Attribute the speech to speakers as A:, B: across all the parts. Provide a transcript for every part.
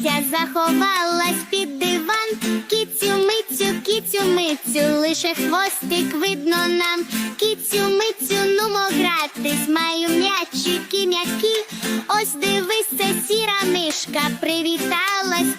A: Я заховалась під диван, кіцю мицю, кіцю мицю, лише хвостик видно нам, кіцю мицю, нумо гратись, маю м'ячики м'які, ось дивись, це сіра мишка, привіталась.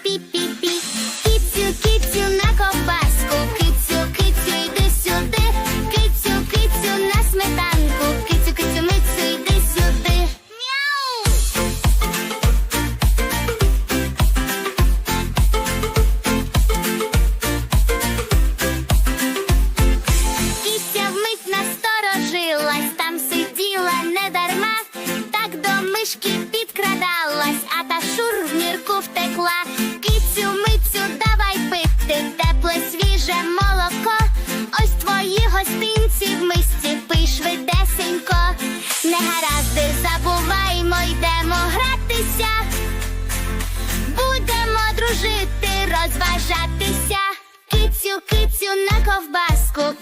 A: Підкрадалась, а та шур в нірку втекла. Кицю, мицю, давай пити, тепле свіже молоко. Ось твої гостинці в мисці, пий швидесенько. Негаразди забуваймо, йдемо гратися. Будемо дружити, розважатися. Кицю, кицю на ковбаску,